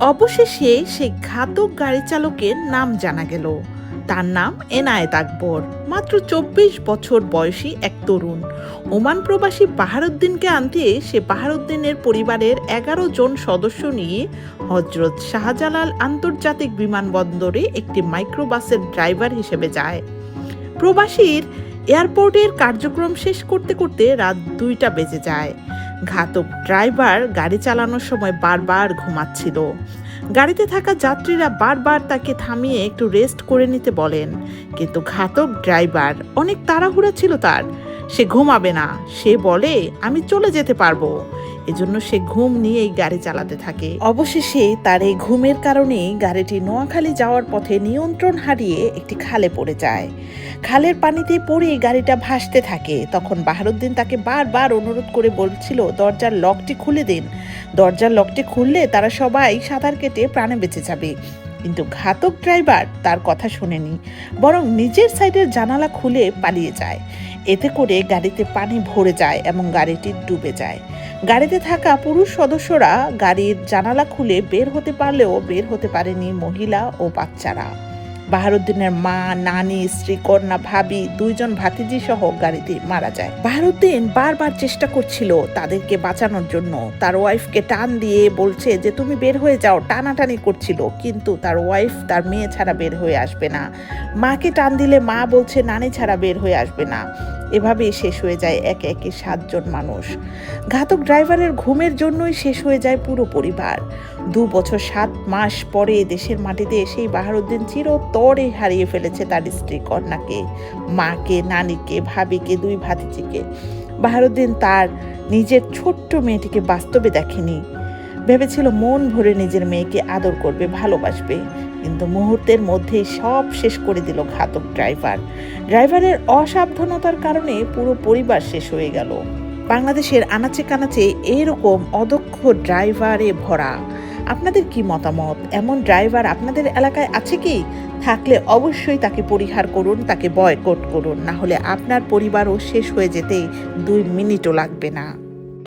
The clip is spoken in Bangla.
অবশেষে সেই ঘাতক গাড়ি চালকের নাম জানা গেল। তার নাম এনায়েত আকবর। মাত্র চব্বিশ বছর বয়সী এক তরুণ। ওমান প্রবাসী বাহারুদ্দিনকে আনতে সে বাহারুদ্দিনের পরিবারের এগারো জন সদস্য নিয়ে হজরত শাহজালাল আন্তর্জাতিক বিমানবন্দরে একটি মাইক্রোবাসের ড্রাইভার হিসেবে যায়। প্রবাসীর এয়ারপোর্টের কার্যক্রম শেষ করতে করতে রাত দুইটা বেজে যায়। ঘাতক ড্রাইভার গাড়ি চালানোর সময় বারবার ঘুমাচ্ছিল। গাড়িতে থাকা যাত্রীরা বারবার তাকে থামিয়ে একটু রেস্ট করে নিতে বলেন। কিন্তু ঘাতক ড্রাইভার অনেক তাড়াহুড়া ছিল তার। সে ঘুমাবে না। সে বলে, আমি চলে যেতে পারব। এজন্য সে ঘুম নিয়েই গাড়ি চালাতে থাকে। অবশেষে তার এই ঘুমের কারণে গাড়িটি নোয়াখালী যাওয়ার পথে নিয়ন্ত্রণ হারিয়ে একটি খালে পড়ে যায়। খালের পানিতে পড়ে গাড়িটা ভাসতে থাকে। তখন বাহারুদ্দিন তাকে বারবার অনুরোধ করে বলছিল, দরজার লকটি খুলে দিন। দরজার লকটি খুললে তারা সবাই সাঁতার কেটে প্রাণে বেঁচে যাবে। কিন্তু ঘাতক ড্রাইভার তার কথা শোনেনি, বরং নিজের সাইডের জানালা খুলে পালিয়ে যায়। এতে করে গাড়িতে পানি ভরে যায় এবং গাড়িটি ডুবে যায়। গাড়িতে থাকা পুরুষ সদস্যরা গাড়ির জানালা খুলে বের হতে পারলেও বের হতে পারেনি মহিলা ও বাচ্চারা। বাহারুদ্দিনের মা, নানি, স্ত্রী, কন্যা, ভাবি, দুইজন ভাতিজি সহ গাড়িতে মারা যায়। বাহারুদ্দিন বারবার চেষ্টা করছিল তাদেরকে বাঁচানোর জন্য। তার ওয়াইফকে টান দিয়ে বলছে যে, তুমি বের হয়ে যাও। টানাটানি করছিল, কিন্তু তার ওয়াইফ তার মেয়ে ছাড়া বের হয়ে আসবে না। মাকে টান দিলে মা বলছে, নানি ছাড়া বের হয়ে আসবে না। এভাবেই শেষ হয়ে যায় একে একে সাতজন মানুষ। ঘাতক ড্রাইভারের ঘুমের জন্যই শেষ হয়ে যায় পুরো পরিবার। দু বছর সাত মাস পরে দেশের মাটিতে এসেই বাহারুদ্দিন চিরতরে হারিয়ে ফেলেছে তার স্ত্রী কন্যাকে, মাকে, নানিকে, ভাবিকে, দুই ভাতিজিকে। বাহারুদ্দিন তার নিজের ছোট্ট মেয়েটিকে বাস্তবে দেখেনি। ভেবেছিল মন ভরে নিজের মেয়েকে আদর করবে, ভালোবাসবে। কিন্তু মুহূর্তের মধ্যেই সব শেষ করে দিল ঘাতক ড্রাইভার। ড্রাইভারের অসাবধানতার কারণে পুরো পরিবার শেষ হয়ে গেল। বাংলাদেশের আনাচে কানাচে এরকম অদক্ষ ড্রাইভারে ভরা। আপনাদের কি মতামত? এমন ড্রাইভার আপনাদের এলাকায় আছে কি? থাকলে অবশ্যই তাকে পরিহার করুন, তাকে বয়কট করুন, না হলে আপনার পরিবারও শেষ হয়ে যেতে দুই মিনিটও লাগবে না।